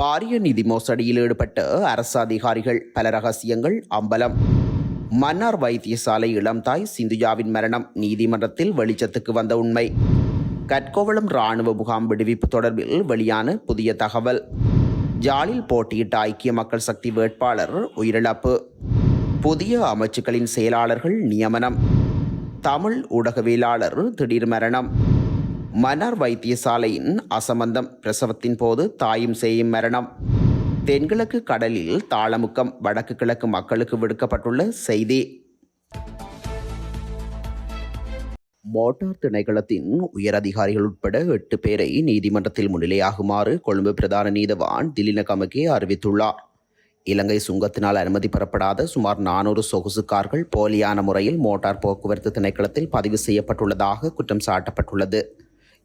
பாரிய நிதி மோசடியில் ஈடுபட்ட அரசு அதிகாரிகள் பல ரகசியங்கள் அம்பலம். மன்னார் வைத்தியசாலை இளம்தாய் சிந்துஜாவின் மரணம் நீதிமன்றத்தில் வெளிச்சத்துக்கு வந்த உண்மை. கட்கோவளம் ராணுவ முகாம் விடுவிப்பு தொடர்பில் வெளியான புதிய தகவல். ஜாலில் போட்டியிட்ட ஐக்கிய மக்கள் சக்தி வேட்பாளர் உயிரிழப்பு. புதிய அமைச்சுக்களின் செயலாளர்கள் நியமனம். தமிழ் ஊடகவியலாளர் திடீர் மரணம். மன்னார் வைத்தியசாலையின் அசம்பந்தம் பிரசவத்தின் போது தாயும் செய்யும் மரணம். தென்கிழக்கு கடலில் தாளமுக்கம் வடக்கு கிழக்கு மக்களுக்கு விடுக்கப்பட்டுள்ள செய்தி. மோட்டார் திணைக்களத்தின் உயரதிகாரிகள் உட்பட எட்டு பேரை நீதிமன்றத்தில் முன்னிலையாகுமாறு கொழும்பு பிரதான நீதவான் திலின கமகே அறிவித்துள்ளார். இலங்கை சுங்கத்தினால் அனுமதி பெறப்படாத சுமார் நானூறு சொகுசு கார்கள் போலியான முறையில் மோட்டார் போக்குவரத்து திணைக்களத்தில் பதிவு செய்யப்பட்டுள்ளதாக குற்றம் சாட்டப்பட்டுள்ளது.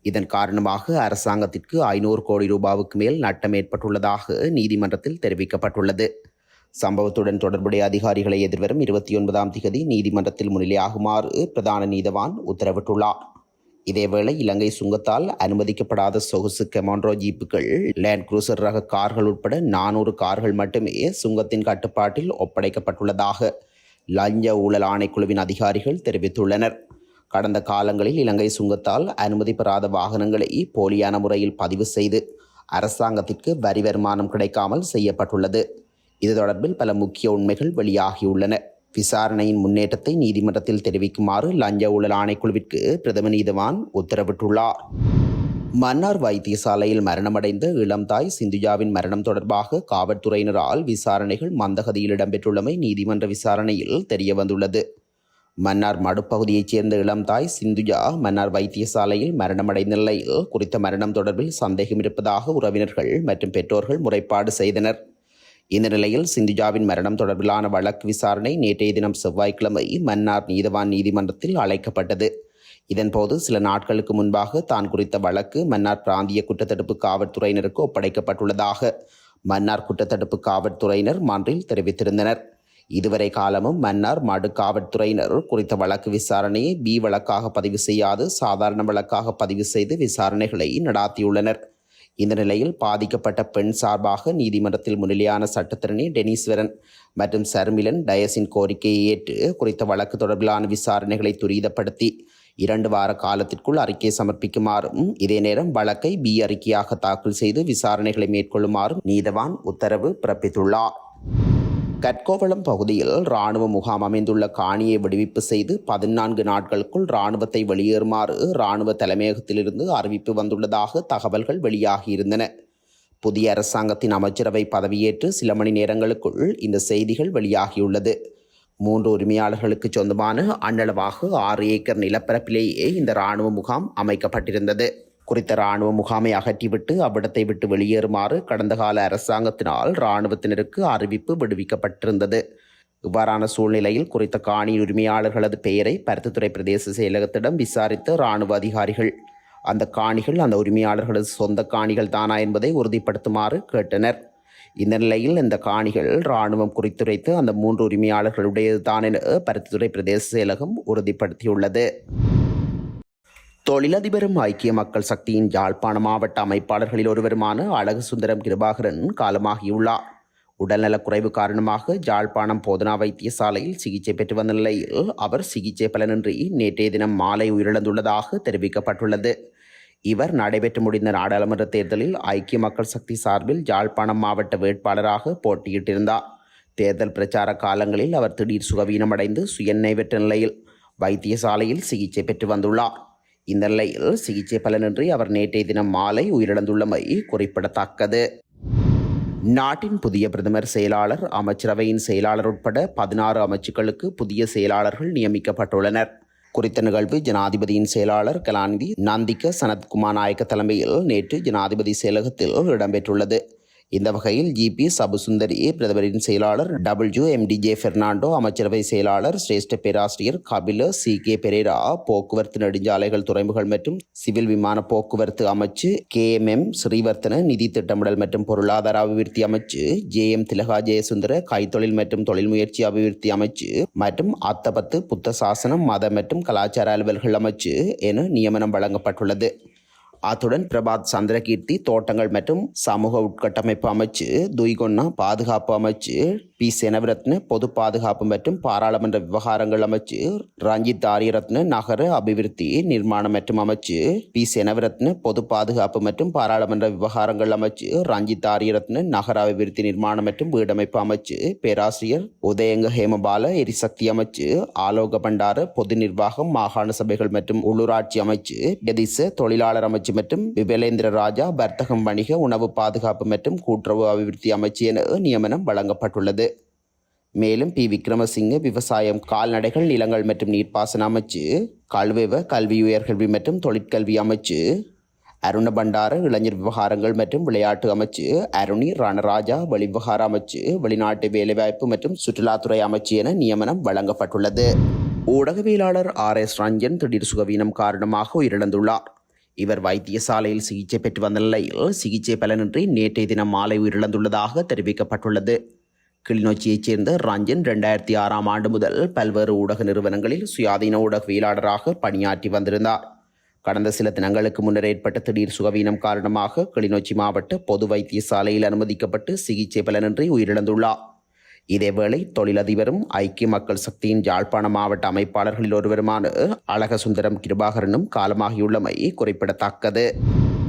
இதன் காரணமாக அரசாங்கத்திற்கு ஐநூறு கோடி ரூபாவுக்கு மேல் நட்டம் ஏற்பட்டுள்ளதாக நீதிமன்றத்தில் தெரிவிக்கப்பட்டுள்ளது. சம்பவத்துடன் தொடர்புடைய அதிகாரிகளை எதிர்வரும் இருபத்தி ஒன்பதாம் திகதி நீதிமன்றத்தில் முன்னிலையாகுமாறு பிரதான நீதவான் உத்தரவிட்டுள்ளார். இதேவேளை இலங்கை சுங்கத்தால் அனுமதிக்கப்படாத சொகுசு கெமான்ரோ ஜீப்புகள் லேண்ட் குரூசர் ரக கார்கள் உட்பட நானூறு கார்கள் மட்டுமே சுங்கத்தின் கட்டுப்பாட்டில் ஒப்படைக்கப்பட்டுள்ளதாக லஞ்ச ஊழல் ஆணைக்குழுவின் அதிகாரிகள் தெரிவித்துள்ளனர். கடந்த காலங்களில் இலங்கை சுங்கத்தால் அனுமதி பெறாத வாகனங்களை போலியான முறையில் பதிவு செய்து அரசாங்கத்திற்கு வரி வருமானம் கிடைக்காமல் செய்யப்பட்டுள்ளது. இது தொடர்பில் பல முக்கிய உண்மைகள் வெளியாகியுள்ளன. விசாரணையின் முன்னேற்றத்தை நீதிமன்றத்தில் தெரிவிக்குமாறு லஞ்ச ஊழல் ஆணைக்குழுவிற்கு பிரதம நீதிவான் உத்தரவிட்டுள்ளார். மன்னார் வைத்தியசாலையில் மரணமடைந்த இளம்தாய் சிந்துஜாவின் மரணம் தொடர்பாக காவல்துறையினரால் விசாரணைகள் மந்தகதியில் இடம்பெற்றுள்ளமை நீதிமன்ற விசாரணையில் தெரியவந்துள்ளது. மன்னார் மடுப்பகுதியைச் சேர்ந்த இளம் தாய் சிந்துஜா மன்னார் வைத்தியசாலையில் மரணமடைந்த நிலையில் குறித்த மரணம் தொடர்பில் சந்தேகம் இருப்பதாக உறவினர்கள் மற்றும் பெற்றோர்கள் முறைப்பாடு செய்தனர். இந்த நிலையில் சிந்துஜாவின் மரணம் தொடர்பிலான வழக்கு விசாரணை நேற்றைய தினம் செவ்வாய்க்கிழமை மன்னார் நீதவான் நீதிமன்றத்தில் அழைக்கப்பட்டது. இதன்போது சில நாட்களுக்கு முன்பாக தான் குறித்த வழக்கு மன்னார் பிராந்திய குற்றத்தடுப்பு காவல்துறையினருக்கு ஒப்படைக்கப்பட்டுள்ளதாக மன்னார் குற்றத்தடுப்பு காவல்துறையினர் மன்றில் தெரிவித்திருந்தனர். இதுவரை காலமும் மன்னார் மடு காவல்துறையினர் குறித்த வழக்கு விசாரணையை பி வழக்காக பதிவு செய்யாது சாதாரண வழக்காக பதிவு செய்து விசாரணைகளை நடாத்தியுள்ளனர். இந்த நிலையில் பாதிக்கப்பட்ட பெண் சார்பாக நீதிமன்றத்தில் முன்னிலையான சட்டத்திரணி டெனீஸ்வரன் மற்றும் சர்மிலன் டயஸின் கோரிக்கையை ஏற்று குறித்த வழக்கு தொடர்பிலான விசாரணைகளை துரிதப்படுத்தி இரண்டு வார காலத்திற்குள் அறிக்கை சமர்ப்பிக்குமாறும் இதே நேரம் வழக்கை பி அறிக்கையாக தாக்கல் செய்து விசாரணைகளை மேற்கொள்ளுமாறும் நீதவான் உத்தரவு பிறப்பித்துள்ளார். கட்கோவளம் பகுதியில் இராணுவ முகாம் அமைந்துள்ள காணியை விடுவிப்பு செய்து பதினான்கு நாட்களுக்குள் இராணுவத்தை வெளியேறுமாறு ராணுவ தலைமையகத்திலிருந்து அறிவிப்பு வந்துள்ளதாக தகவல்கள் வெளியாகியிருந்தன. புதிய அரசாங்கத்தின் அமைச்சரவை பதவியேற்று சில மணி நேரங்களுக்குள் இந்த செய்திகள் வெளியாகியுள்ளது. மூன்று உரிமையாளர்களுக்கு சொந்தமான அண்ணளவாக ஆறு ஏக்கர் நிலப்பரப்பிலேயே இந்த இராணுவ முகாம் அமைக்கப்பட்டிருந்தது. குறித்த இராணுவ முகாமை அகற்றிவிட்டு அவ்விடத்தை விட்டு வெளியேறுமாறு கடந்த கால அரசாங்கத்தினால் இராணுவத்தினருக்கு அறிவிப்பு விடுவிக்கப்பட்டிருந்தது. இவ்வாறான சூழ்நிலையில் குறித்த காணி உரிமையாளர்களது பெயரை பருத்தித்துறை பிரதேச செயலகத்திடம் விசாரித்த இராணுவ அதிகாரிகள் அந்த காணிகள் அந்த உரிமையாளர்களது சொந்த காணிகள் தானா என்பதை உறுதிப்படுத்துமாறு கேட்டனர். இந்த நிலையில் இந்த காணிகள் இராணுவம் குறித்துரைத்து அந்த மூன்று உரிமையாளர்களுடையது தான் என பருத்தித்துறை பிரதேச செயலகம் உறுதிப்படுத்தியுள்ளது. தொழிலதிபரும் ஐக்கிய மக்கள் சக்தியின் யாழ்ப்பாண மாவட்ட அமைப்பாளர்களில் ஒருவருமான அழகு சுந்தரம் கிருபாகரன் காலமாகியுள்ளார். உடல்நலக்குறைவு காரணமாக ஜாழ்ப்பாணம் போதனா வைத்தியசாலையில் சிகிச்சை பெற்று வந்த நிலையில் அவர் சிகிச்சை பலனின்றி நேற்றைய தினம் மாலை உயிரிழந்துள்ளதாக தெரிவிக்கப்பட்டுள்ளது. இவர் நடைபெற்று முடிந்த நாடாளுமன்ற தேர்தலில் ஐக்கிய மக்கள் சக்தி சார்பில் ஜாழ்ப்பாணம் மாவட்ட வேட்பாளராக போட்டியிட்டிருந்தார். தேர்தல் பிரச்சார காலங்களில் அவர் திடீர் சுகவீனமடைந்து சுயநினைவற்ற நிலையில் வைத்தியசாலையில் சிகிச்சை பெற்று வந்துள்ளார். இந்த நிலையில் சிகிச்சை பலனின்றி அவர் நேற்றைய தினம் மாலை உயிரிழந்துள்ளமை குறிப்பிடத்தக்கது. நாட்டின் புதிய பிரதமர் செயலாளர் அமைச்சரவையின் செயலாளர் உட்பட பதினாறு அமைச்சுக்களுக்கு புதிய செயலாளர்கள் நியமிக்கப்பட்டுள்ளனர். குறித்த நிகழ்வு ஜனாதிபதியின் செயலாளர் கலாநிதி நந்திக சனத்குமார் நாயக்க தலைமையில் நேற்று ஜனாதிபதி செயலகத்தில் இடம்பெற்றுள்ளது. இந்த வகையில் ஜிபி சபுசுந்தரி பிரதமரின் செயலாளர் டபிள்யூ எம்டிஜே பெர்னாண்டோ அமைச்சரவை செயலாளர் சிரேஷ்ட பேராசிரியர் கபில சி கே பெரேரா போக்குவரத்து நெடுஞ்சாலைகள் துறைமுகங்கள் மற்றும் சிவில் விமான போக்குவரத்து அமைச்சு கே எம் எம் ஸ்ரீவர்த்தன நிதி திட்டமிடல் மற்றும் பொருளாதார அபிவிருத்தி அமைச்சு ஜே எம் திலகா ஜெயசுந்தர கைத்தொழில் மற்றும் தொழில் முயற்சி அபிவிருத்தி அமைச்சு மற்றும் அத்தபத்து புத்த சாசனம் மத மற்றும் கலாச்சார அலுவல்கள் அமைச்சு என நியமனம் வழங்கப்பட்டுள்ளது. அத்துடன் பிரபாத் சந்திரகீர்த்தி தோட்டங்கள் மற்றும் சமூக உட்கட்டமைப்பு அமைச்சு துய்கொன்னா பாதுகாப்பு அமைச்சு பி செனவிரத்ன பொது பாதுகாப்பு மற்றும் பாராளுமன்ற விவகாரங்கள் அமைச்சு ரஞ்சித் ஆரியரத்ன நகர அபிவிருத்தி நிர்மாணம் மற்றும் அமைச்சு பி செனவிரத்ன பொது பாதுகாப்பு மற்றும் பாராளுமன்ற விவகாரங்கள் அமைச்சு ரஞ்சித் ஆரியரத்ன நகர அபிவிருத்தி நிர்மாணம் மற்றும் வீடமைப்பு அமைச்சு பேராசிரியர் உதயங்க ஹேமபால எரிசக்தி அமைச்சு ஆலோக பண்டார பொது நிர்வாகம் மாகாண சபைகள் மற்றும் உள்ளூராட்சி அமைச்சு கதிச தொழிலாளர் அமைச்சு மற்றும் விபலேந்திர ராஜா வர்த்தகம் வணிக உணவு பாதுகாப்பு மற்றும் கூட்டுறவு அபிவிருத்தி அமைச்சு என நியமனம் வழங்கப்பட்டுள்ளது. மேலும் பி. விக்ரமசிங்க விவசாயம் கால்நடைகள் நிலங்கள் மற்றும் நீர்ப்பாசன அமைச்சு கல்வெவ கல்வி உயர்கல்வி மற்றும் தொழிற்கல்வி அமைச்சு அருண பண்டார இளைஞர் விவகாரங்கள் மற்றும் விளையாட்டு அமைச்சு அருணி ரணராஜா வெளிவிவகார அமைச்சு வெளிநாட்டு வேலைவாய்ப்பு மற்றும் சுற்றுலாத்துறை அமைச்சு என நியமனம் வழங்கப்பட்டுள்ளது. ஊடகவியலாளர் ஆர். எஸ். ரஞ்சன் திடீர் சுகவீனம் காரணமாக உயிரிழந்துள்ளார். இவர் வைத்தியசாலையில் சிகிச்சை பெற்று வந்த நிலையில் சிகிச்சை பலனின்றி நேற்றைய தினம் மாலை உயிரிழந்துள்ளதாக தெரிவிக்கப்பட்டுள்ளது. கிளிநொச்சியைச் சேர்ந்த ரஞ்சன் ரெண்டாயிரத்தி ஆறாம் ஆண்டு முதல் பல்வேறு ஊடக நிறுவனங்களில் சுயாதீன ஊடகவியலாளராக பணியாற்றி வந்திருந்தார். கடந்த சில தினங்களுக்கு முன்னர் ஏற்பட்ட திடீர் சுகவீனம் காரணமாக கிளிநொச்சி மாவட்ட பொது வைத்தியசாலையில் அனுமதிக்கப்பட்டு சிகிச்சை பலனின்றி உயிரிழந்துள்ளார். இதேவேளை தொழிலதிபரும் ஐக்கிய மக்கள் சக்தியின் யாழ்ப்பாண மாவட்ட அமைப்பாளர்களில் ஒருவருமான அழகசுந்தரம் கிருபாகரனும் காலமாகியுள்ளமை குறிப்பிடத்தக்கது.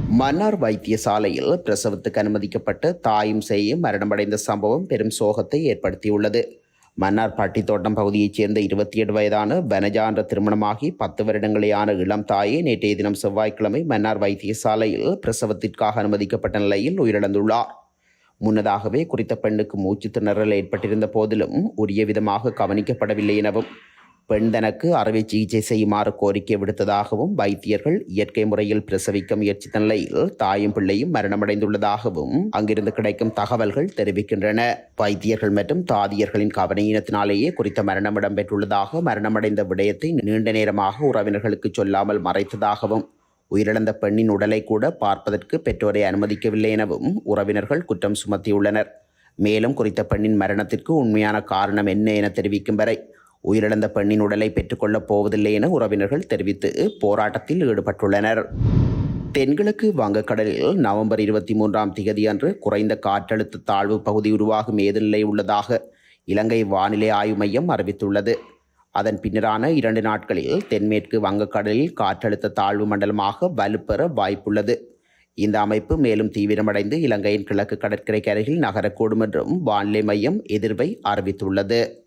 மன்னார் வைத்தியசாலையில் பிரசவத்துக்கு அனுமதிக்கப்பட்டு தாயும் செய்யும் மரணமடைந்த சம்பவம் பெரும் சோகத்தை ஏற்படுத்தியுள்ளது. மன்னார் பாட்டித்தோட்டம் பகுதியைச் சேர்ந்த இருபத்தி ஏழு வயதான வனஜா என்ற திருமணமாகி பத்து வருடங்களேயான இளம் தாயே நேற்றைய தினம் செவ்வாய்க்கிழமை மன்னார் வைத்தியசாலையில் பிரசவத்திற்காக அனுமதிக்கப்பட்ட நிலையில் உயிரிழந்துள்ளார். முன்னதாகவே குறித்த பெண்ணுக்கு மூச்சு திணறல் ஏற்பட்டிருந்த போதிலும் உரிய விதமாக கவனிக்கப்படவில்லை எனவும் பெண் தனக்கு அறுவை சிகிச்சை செய்யுமாறு கோரிக்கை விடுத்ததாகவும் வைத்தியர்கள் இயற்கை முறையில் பிரசவிக்க முயற்சித்த நிலையில் தாயும் பிள்ளையும் மரணமடைந்துள்ளதாகவும் அங்கிருந்து கிடைக்கும் தகவல்கள் தெரிவிக்கின்றன. வைத்தியர்கள் மற்றும் தாதியர்களின் கவனையினத்தினாலேயே குறித்த மரணம் இடம்பெற்றுள்ளதாக மரணமடைந்த விடயத்தை நீண்ட நேரமாக உறவினர்களுக்கு சொல்லாமல் மறைத்ததாகவும் உயிரிழந்த பெண்ணின் உடலை கூட பார்ப்பதற்கு பெற்றோரை அனுமதிக்கவில்லை எனவும் உறவினர்கள் குற்றம் சுமத்தியுள்ளனர். மேலும் குறித்த பெண்ணின் மரணத்திற்கு உண்மையான காரணம் என்ன என தெரிவிக்கும் வரை உயிரிழந்த பெண்ணின் உடலை பெற்றுக்கொள்ளப் போவதில்லை என உறவினர்கள் தெரிவித்து போராட்டத்தில் ஈடுபட்டுள்ளனர். தென்கிழக்கு வங்கக்கடலில் நவம்பர் இருபத்தி மூன்றாம் திகதி அன்று குறைந்த காற்றழுத்த தாழ்வு பகுதி உருவாகும் ஏதுநிலை உள்ளதாக இலங்கை வானிலை ஆய்வு மையம் அறிவித்துள்ளது. அதன் பின்னரான இரண்டு நாட்களில் தென்மேற்கு வங்கக்கடலில் காற்றழுத்த தாழ்வு மண்டலமாக வலுப்பெற வாய்ப்புள்ளது. இந்த அமைப்பு மேலும் தீவிரமடைந்து இலங்கையின் கிழக்கு கடற்கரைக்கு அருகில் நகரக்கூடும் என்றும் வானிலை மையம் எதிர்வை அறிவித்துள்ளது.